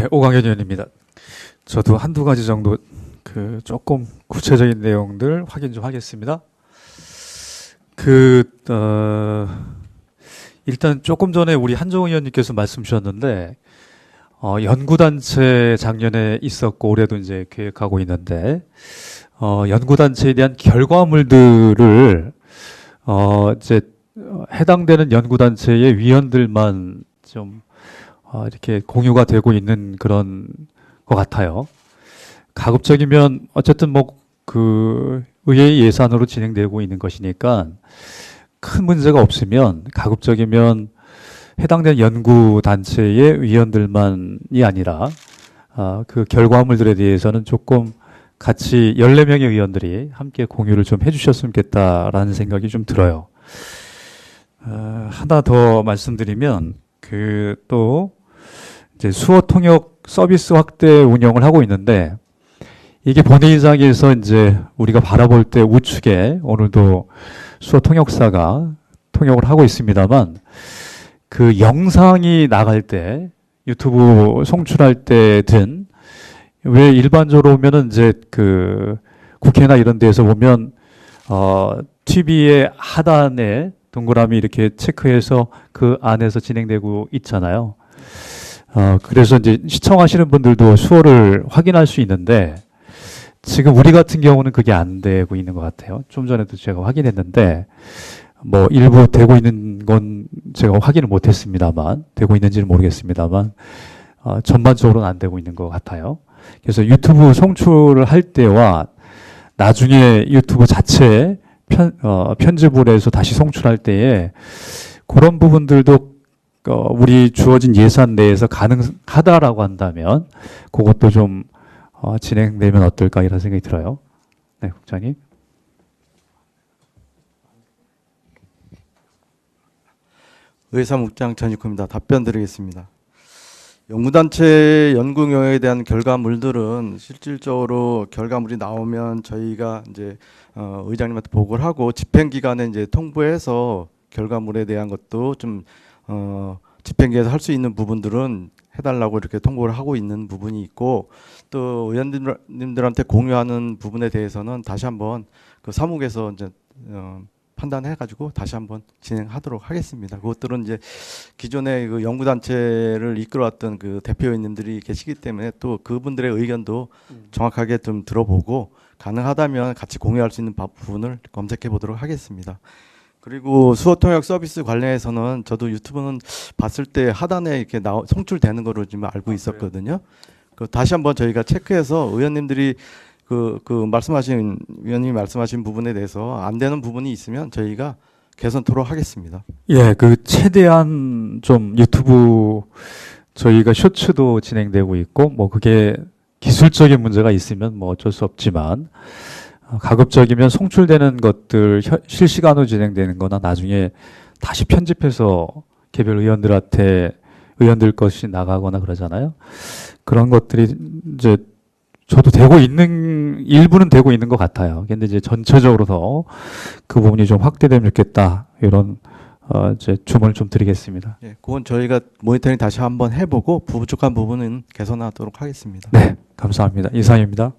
네, 오광현 의원입니다. 저도 한두 가지 정도 그 조금 구체적인 내용들 확인 좀 하겠습니다. 그, 어, 일단 조금 전에 우리 한정우 의원님께서 말씀 주셨는데, 어, 연구단체 작년에 있었고 올해도 이제 계획하고 있는데, 어, 연구단체에 대한 결과물들을, 어, 이제, 어, 해당되는 연구단체의 위원들만 좀, 어, 이렇게 공유가 되고 있는 그런 것 같아요. 가급적이면 어쨌든 뭐 그 의회의 예산으로 진행되고 있는 것이니까 큰 문제가 없으면 가급적이면 해당된 연구 단체의 위원들만이 아니라 아, 그 결과물들에 대해서는 조금 같이 14명의 의원들이 함께 공유를 좀 해주셨으면 좋겠다라는 생각이 좀 들어요. 어, 하나 더 말씀드리면 그 또 이제 수어 통역 서비스 확대 운영을 하고 있는데 이게 본회의장에서 이제 우리가 바라볼 때 우측에 오늘도 수어 통역사가 통역을 하고 있습니다만 그 영상이 나갈 때 유튜브 송출할 때든 왜 일반적으로 보면은 이제 그 국회나 이런 데서 보면 어 TV의 하단에 동그라미 이렇게 체크해서 그 안에서 진행되고 있잖아요. 어 그래서 이제 시청하시는 분들도 수어를 확인할 수 있는데 지금 우리 같은 경우는 그게 안 되고 있는 것 같아요. 좀 전에도 제가 확인했는데 뭐 일부 되고 있는 건 제가 확인을 못했습니다만 되고 있는지는 모르겠습니다만 어, 전반적으로는 안 되고 있는 것 같아요. 그래서 유튜브 송출을 할 때와 나중에 유튜브 자체 편, 어, 편집을 해서 다시 송출할 때에 그런 부분들도 어, 우리 주어진 예산 내에서 가능하다라고 한다면 그것도 좀 어, 진행되면 어떨까 이런 생각이 들어요. 네, 국장님. 의사목장 전익호입니다. 답변 드리겠습니다. 연구단체 연구 경영에 대한 결과물들은 실질적으로 결과물이 나오면 저희가 이제 어, 의장님한테 보고를 하고 집행기관에 이제 통보해서 결과물에 대한 것도 좀 어, 집행기에서 할 수 있는 부분들은 해달라고 이렇게 통보를 하고 있는 부분이 있고 또 의원님들한테 공유하는 부분에 대해서는 다시 한번 그 사무국에서 이제 어, 판단해가지고 다시 한번 진행하도록 하겠습니다. 그것들은 이제 기존의 그 연구단체를 이끌어왔던 그 대표위원님들이 계시기 때문에 또 그분들의 의견도 정확하게 좀 들어보고 가능하다면 같이 공유할 수 있는 바- 부분을 검색해 보도록 하겠습니다. 그리고 수어 통역 서비스 관련해서는 저도 유튜브는 봤을 때 하단에 이렇게 나오, 송출되는 거로 지금 알고 있었거든요. 그 다시 한번 저희가 체크해서 의원님들이 그, 그 말씀하신 위원님이 말씀하신 부분에 대해서 안 되는 부분이 있으면 저희가 개선토록 하겠습니다. 예, 그 최대한 좀 유튜브 저희가 쇼츠도 진행되고 있고 뭐 그게 기술적인 문제가 있으면 뭐 어쩔 수 없지만 어, 가급적이면 송출되는 것들 현- 실시간으로 진행되는 거나 나중에 다시 편집해서 개별 의원들한테 의원들 것이 나가거나 그러잖아요. 그런 것들이 이제 저도 되고 있는 일부는 되고 있는 것 같아요. 근데 이제 전체적으로 더 그 부분이 좀 확대되면 좋겠다 이런 어 이제 주문을 좀 드리겠습니다. 예, 그건 저희가 모니터링 다시 한번 해보고 부족한 부분은 개선하도록 하겠습니다. 네, 감사합니다. 이상입니다.